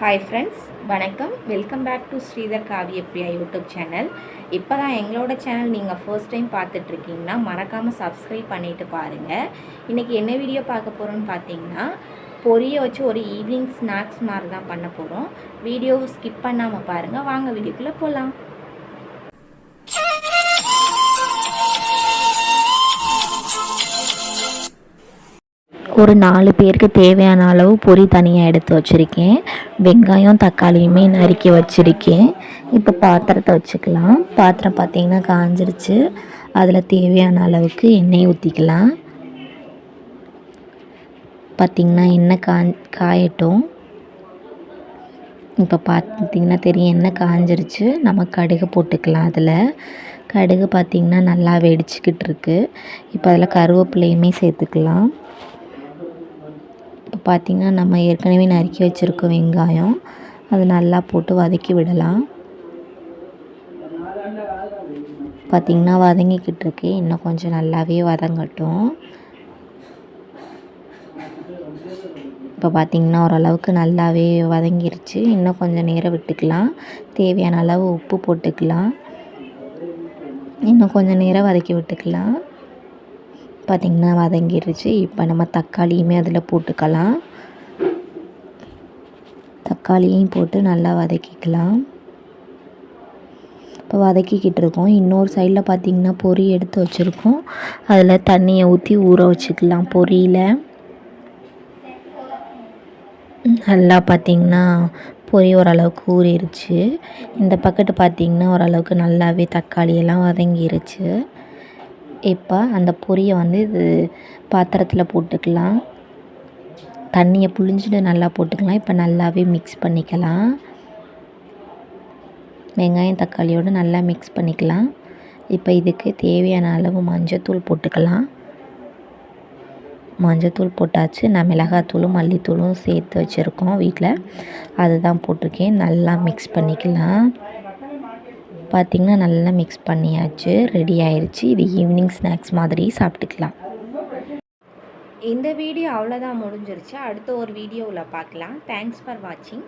Hi friends வணக்கம். Welcome back to Sridhar Kavya Priya YouTube channel. இப்போ தான் எங்களோட சேனல் நீங்கள் ஃபர்ஸ்ட் டைம் பார்த்துட்ருக்கீங்கன்னா மறக்காமல் சப்ஸ்கிரைப் பண்ணிவிட்டு பாருங்கள் இன்றைக்கி என்ன வீடியோ பார்க்க போகிறோன்னு பார்த்தீங்கன்னா பொரிய வச்சு ஒரு ஈவினிங் ஸ்நாக்ஸ் மாதிரி தான் பண்ண போகிறோம் வீடியோ ஸ்கிப் பண்ணாமல் பாருங்கள் வாங்க வீடியோக்குள்ளே போகலாம் ஒரு நாலு பேருக்கு தேவையான அளவு பொரி தனியாக எடுத்து வச்சுருக்கேன். வெங்காயம் தக்காளியுமே நறுக்கி வச்சுருக்கேன். இப்போ பாத்திரத்தை வச்சுக்கலாம். பாத்திரம் பார்த்திங்கன்னா காஞ்சிருச்சு. அதில் தேவையான அளவுக்கு எண்ணெய் ஊற்றிக்கலாம் பார்த்திங்கன்னா எண்ணெய் கா காயட்டும். இப்போ பார்த்திங்கன்னா தெரியும் எண்ணெய் காஞ்சிருச்சு. நம்ம கடுகு போட்டுக்கலாம் அதில். கடுகு பார்த்திங்கன்னா நல்லா வெடிச்சிக்கிட்டு இருக்குது இப்போ அதில் கருவேப்பிலையுமே சேர்த்துக்கலாம். பார்த்திங்கன்னா நம்ம ஏற்கனவே நறுக்கி வச்சுருக்கோம் வெங்காயம் அது நல்லா போட்டு வதக்கி விடலாம். பார்த்திங்கன்னா வதங்கிக்கிட்டு இருக்கு. இன்னும் கொஞ்சம் நல்லாவே வதங்கட்டும். இப்போ பார்த்திங்கன்னா ஓரளவுக்கு நல்லாவே வதங்கிருச்சு. இன்னும் கொஞ்சம் நேரம் விட்டுக்கலாம். தேவையான அளவு உப்பு போட்டுக்கலாம். இன்னும் கொஞ்சம் நேரம் வதக்கி விட்டுக்கலாம். பார்த்திங்கன்னா வதங்கிடுச்சு இப்போ நம்ம தக்காளியுமே அதில் போட்டுக்கலாம். தக்காளியையும் போட்டு நல்லா வதக்கிக்கலாம். இப்போ வதக்கிக்கிட்டு இருக்கோம். இன்னொரு சைடில் பார்த்திங்கன்னா பொரி எடுத்து வச்சுருக்கோம். அதில் தண்ணியை ஊற்றி ஊற வச்சுக்கலாம் பொரியில் நல்லா பார்த்திங்கன்னா பொரி ஓரளவுக்கு ஊறிடுச்சு இந்த பக்கெட்டு பார்த்திங்கன்னா ஓரளவுக்கு நல்லாவே தக்காளியெல்லாம் வதங்கிருச்சு. இப்போ அந்த பொரியை வந்து இது பாத்திரத்தில் போட்டுக்கலாம். தண்ணியை புழிஞ்சிட்டு நல்லா போட்டுக்கலாம். இப்போ நல்லாவே மிக்ஸ் பண்ணிக்கலாம். வெங்காயம் தக்காளியோடு நல்லா மிக்ஸ் பண்ணிக்கலாம். இப்போ இதுக்கு தேவையான அளவு மஞ்சத்தூள் போட்டுக்கலாம். மஞ்சத்தூள் போட்டாச்சு. நான் மிளகாத்தூளும் மல்லித்தூளும் சேர்த்து வச்சுருக்கோம் வீட்டில் அதுதான் போட்டிருக்கேன். நல்லா மிக்ஸ் பண்ணிக்கலாம். பார்த்திங்கன்னா நல்லா மிக்ஸ் பண்ணியாச்சு ரெடி ஆயிடுச்சு இது ஈவினிங் ஸ்நாக்ஸ் மாதிரி சாப்பிட்டுக்கலாம். இந்த வீடியோ அவ்வளோதான் முடிஞ்சிருச்சு. அடுத்த ஒரு வீடியோவில் பார்க்கலாம் தேங்க்ஸ் ஃபார் வாட்சிங்